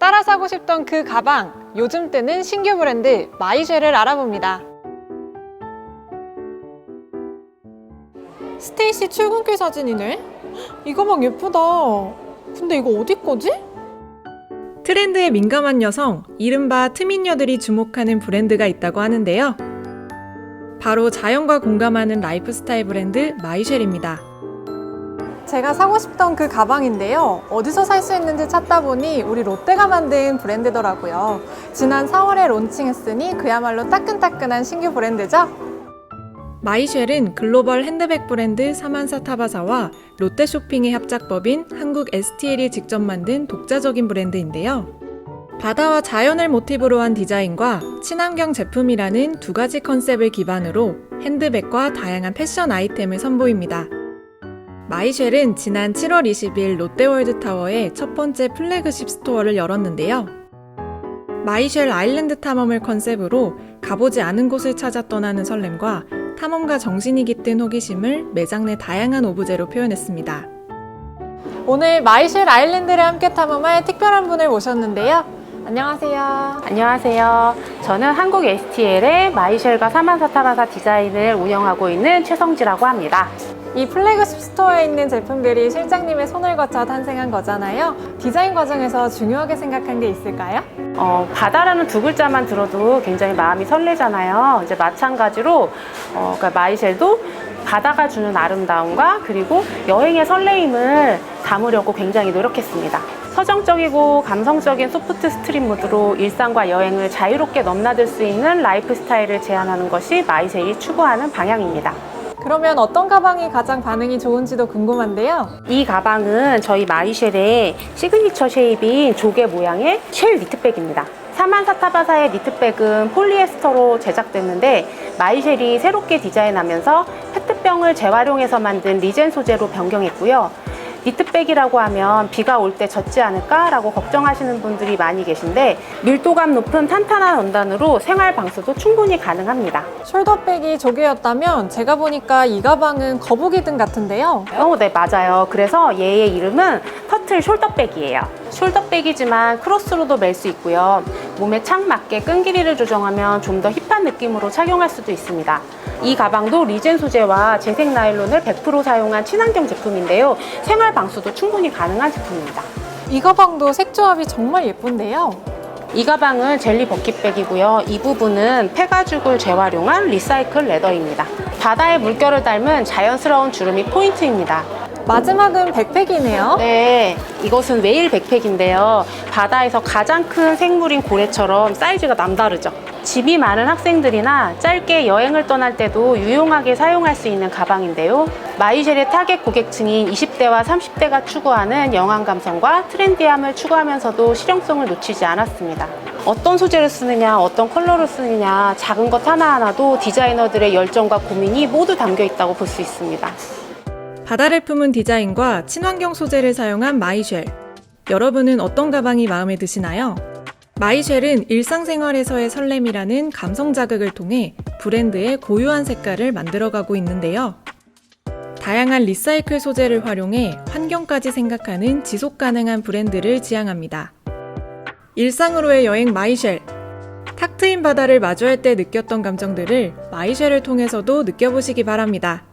따라 사고 싶던 그 가방, 요즘 뜨는 신규 브랜드 마이쉐를 알아봅니다. 스테이시 출근길 사진이네? 이 가방 예쁘다. 근데 이거 어디 거지? 트렌드에 민감한 여성, 이른바 트민녀들이 주목하는 브랜드가 있다고 하는데요. 바로 자연과 공감하는 라이프 스타일 브랜드 마이쉘입니다. 제가 사고 싶던 그 가방인데요. 어디서 살 수 있는지 찾다 보니 우리 롯데가 만든 브랜드더라고요. 지난 4월에 론칭했으니 그야말로 따끈따끈한 신규 브랜드죠? 마이쉘은 글로벌 핸드백 브랜드 사만사 타바사와 롯데 쇼핑의 합작법인 한국 STL이 직접 만든 독자적인 브랜드인데요. 바다와 자연을 모티브로 한 디자인과 친환경 제품이라는 두 가지 컨셉을 기반으로 핸드백과 다양한 패션 아이템을 선보입니다. 마이쉘은 지난 7월 20일 롯데월드 타워에 첫 번째 플래그십 스토어를 열었는데요. 마이쉘 아일랜드 탐험을 컨셉으로 가보지 않은 곳을 찾아 떠나는 설렘과 탐험가 정신이 깃든 호기심을 매장 내 다양한 오브제로 표현했습니다. 오늘 마이쉘 아일랜드를 함께 탐험할 특별한 분을 모셨는데요. 안녕하세요. 안녕하세요. 저는 한국 STL의 마이쉘과 사만사타바사 디자인을 운영하고 있는 최성지라고 합니다. 이 플래그십 스토어에 있는 제품들이 실장님의 손을 거쳐 탄생한 거잖아요. 디자인 과정에서 중요하게 생각한 게 있을까요? 어, 바다라는 두 글자만 들어도 굉장히 마음이 설레잖아요. 이제 마찬가지로 어, 그러니까 마이쉘도 바다가 주는 아름다움과 그리고 여행의 설레임을 담으려고 굉장히 노력했습니다. 서정적이고 감성적인 소프트 스트릿 무드로 일상과 여행을 자유롭게 넘나들 수 있는 라이프 스타일을 제안하는 것이 마이쉘이 추구하는 방향입니다. 그러면 어떤 가방이 가장 반응이 좋은지도 궁금한데요. 이 가방은 저희 마이쉘의 시그니처 쉐입인 조개 모양의 쉘 니트백입니다. 사만 사타바사의 니트백은 폴리에스터로 제작됐는데 마이쉘이 새롭게 디자인하면서 페트병을 재활용해서 만든 리젠 소재로 변경했고요. 니트백이라고 하면 비가 올 때 젖지 않을까라고 걱정하시는 분들이 많이 계신데 밀도감 높은 탄탄한 원단으로 생활 방수도 충분히 가능합니다. 숄더백이 조개였다면 제가 보니까 이 가방은 거북이 등 같은데요. 어, 네, 맞아요. 그래서 얘의 이름은 터틀 숄더백이에요. 숄더백이지만 크로스로도 멜 수 있고요. 몸에 착 맞게 끈 길이를 조정하면 좀 더 힙한 느낌으로 착용할 수도 있습니다. 이 가방도 리젠 소재와 재생 나일론을 100% 사용한 친환경 제품인데요. 생활 방수도 충분히 가능한 제품입니다. 이 가방도 색 조합이 정말 예쁜데요. 이 가방은 젤리 버킷백이고요. 이 부분은 폐가죽을 재활용한 리사이클 레더입니다. 바다의 물결을 닮은 자연스러운 주름이 포인트입니다. 마지막은 백팩이네요. 네, 이것은 웨일 백팩인데요. 바다에서 가장 큰 생물인 고래처럼 사이즈가 남다르죠. 집이 많은 학생들이나 짧게 여행을 떠날 때도 유용하게 사용할 수 있는 가방인데요. 마이쉘의 타겟 고객층인 20대와 30대가 추구하는 영한 감성과 트렌디함을 추구하면서도 실용성을 놓치지 않았습니다. 어떤 소재를 쓰느냐, 어떤 컬러를 쓰느냐, 작은 것 하나하나도 디자이너들의 열정과 고민이 모두 담겨 있다고 볼 수 있습니다. 바다를 품은 디자인과 친환경 소재를 사용한 마이쉘. 여러분은 어떤 가방이 마음에 드시나요? 마이쉘은 일상생활에서의 설렘이라는 감성 자극을 통해 브랜드의 고유한 색깔을 만들어가고 있는데요. 다양한 리사이클 소재를 활용해 환경까지 생각하는 지속 가능한 브랜드를 지향합니다. 일상으로의 여행 마이쉘. 탁 트인 바다를 마주할 때 느꼈던 감정들을 마이쉘을 통해서도 느껴보시기 바랍니다.